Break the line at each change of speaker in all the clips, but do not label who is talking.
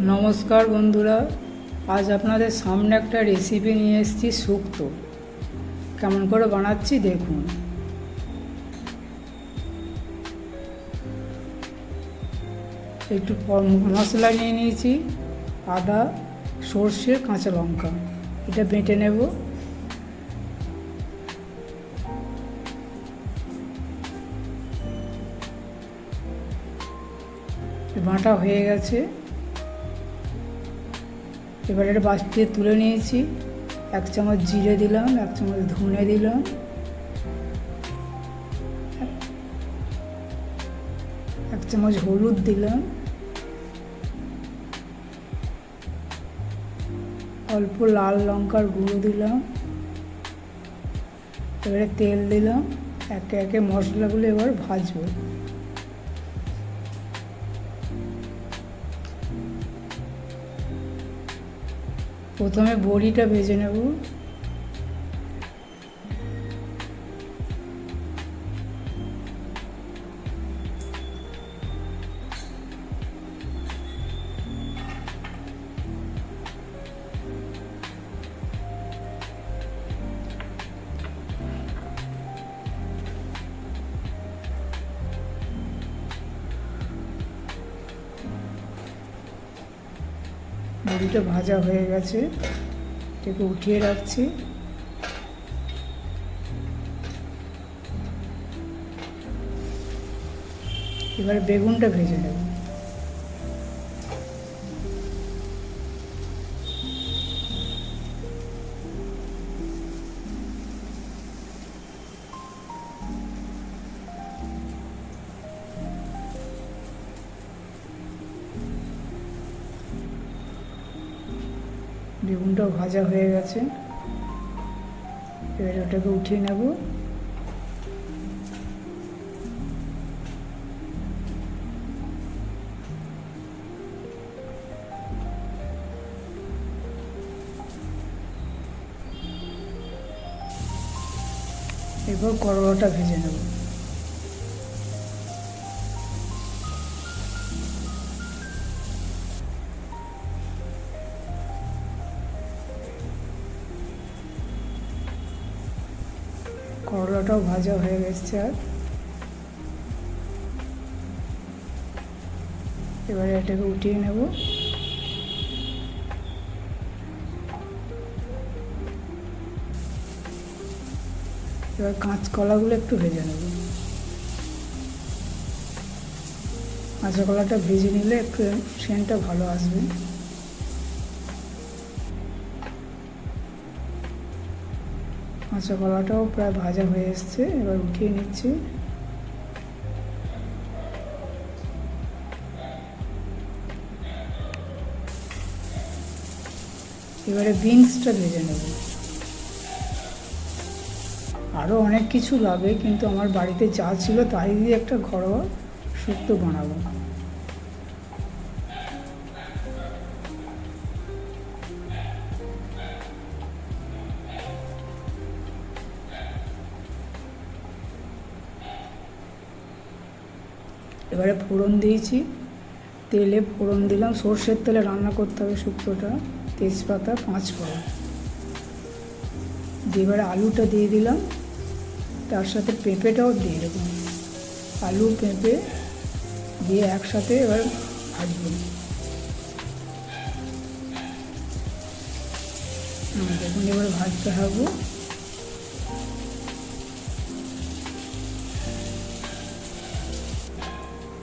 নমস্কার বন্ধুরা, আজ আপনাদের সামনে একটা রেসিপি নিয়ে এসেছি শুক্তো কেমন করে বানাচ্ছি দেখুন। একটু মশলা নিয়ে নিয়েছি, আদা, সর্ষে, কাঁচা লঙ্কা। এটা বেটে নেব। বাটা হয়ে গেছে। এবার এটা বাটিতে তুলে নিয়েছি। এক চামচ জিরে দিলাম, এক চামচ ধনে দিলাম। এক চামচ হলুদ দিলাম। অল্প লাল লঙ্কার গুঁড়ো দিলাম। এবারে তেল দিলাম। একে একে মশলাগুলো এবার ভাজবো। প্রথমে বড়িটা ভেজে নেব। বড়িটা ভাজা হয়ে গেছে। এটাকে উঠিয়ে রাখছি। এবারে বেগুনটা ভেজে নেব। বেগুনটাও ভাজা হয়ে গেছে। এবার ওটাকে উঠিয়ে নেব। এবার করলাটা ভেজে নেব। করলাটাও ভাজা হয়ে গেছে আর। এবারে এটাকে উঠিয়ে নেব। এবার কাঁচকলাগুলো একটু ভেজে নেব। কাঁচা কলাটা ভেজে নিলে একটু সেন্টটা ভালো আসবে। কাঁচা কলাটাও প্রায় ভাজা হয়ে এসছে। এবার উঠিয়ে নিচ্ছি। এবারে বিনসটা ভেজে নেব। আরও অনেক কিছু লাগে কিন্তু আমার বাড়িতে যা ছিল তাই দিয়ে একটা ঘরোয়া শুক্তো বানাবো। এবারে ফোড়ন দিয়েছি। তেলে ফোড়ন দিলাম। সর্ষের তেলে রান্না করতে হবে শুক্তোটা, তেজপাতা পাঁচ ফোড়ন দিয়ে এবারে আলুটা দিয়ে দিলাম। তার সাথে পেঁপেটাও দিয়ে দেবো। আলু, পেঁপে দিয়ে একসাথে এবার ভাজবো। দেখুন এবার ভাজতে হবে।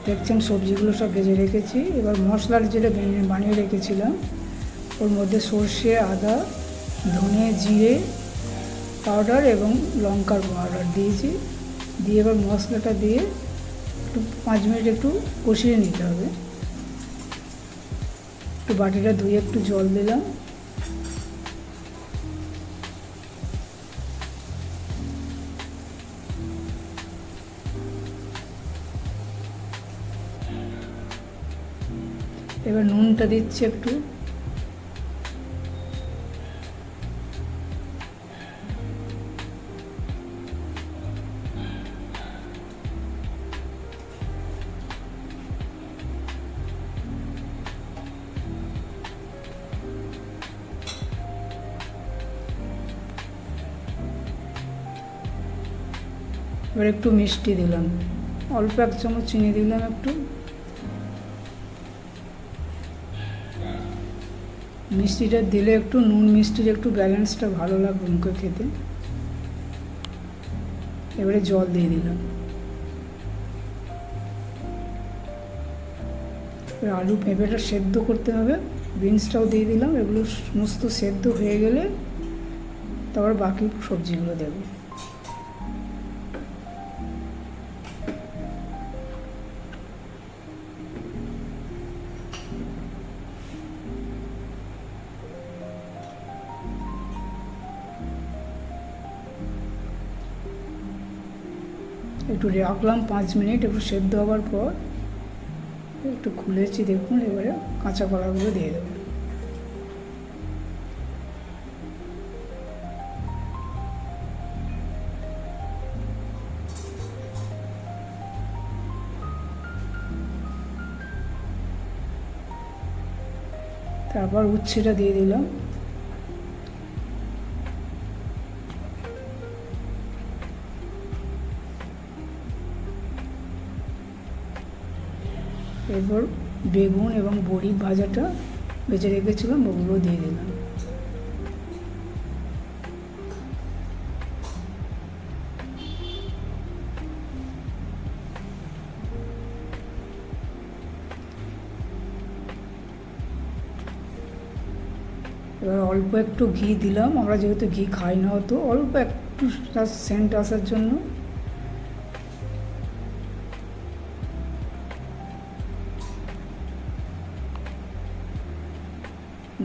দেখছেন, সবজিগুলো সব ভেজে রেখেছি। এবার মশলার যেটা বানিয়ে রেখেছিলাম, ওর মধ্যে সর্ষে, আদা, ধনে, জিরে পাউডার এবং লঙ্কার পাউডার দিয়েছি। দিয়ে এবার মশলাটা দিয়ে একটু পাঁচ মিনিট একটু কষিয়ে নিতে হবে। একটু বাটিটা ধুয়ে একটু জল দিলাম। এবার নুনটা দিচ্ছি একটু। এবার একটু মিষ্টি দিলাম। অল্প এক চামচ চিনি দিলাম একটু। মিষ্টিটা দিলে একটু, নুন মিষ্টির একটু ব্যালেন্সটা ভালো লাগবে মুখে খেতে। এবারে জল দিয়ে দিলাম। আলু পেঁপেটা সেদ্ধ করতে হবে। বিনসটাও দিয়ে দিলাম। এগুলো সমস্ত সেদ্ধ হয়ে গেলে তারপর বাকি সবজিগুলো দেবো। একটু রাখলাম পাঁচ মিনিট, একটু সেদ্ধ হওয়ার পর একটু খুলেছি, দেখুন, এবারে কাঁচা কলাগুলো দিয়ে দেবো। তারপর উচ্ছেটা দিয়ে দিলাম। এরপর বেগুন এবং বড়ি ভাজাটা ভেজে রেখেছিলাম, ওগুলো দিয়ে দিলাম। এবার অল্প একটু ঘি দিলাম, আমরা যেহেতু ঘি খাই না হতো অল্প একটু সেন্ট আসার জন্য।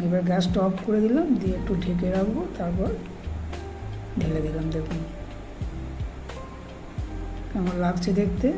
এবার গ্যাসটা অফ করে দিলাম, দিয়ে একটু ঢেকে রাখব, তারপর ঢেলে দিলাম দেখুন। কেমন লাগছে দেখতে?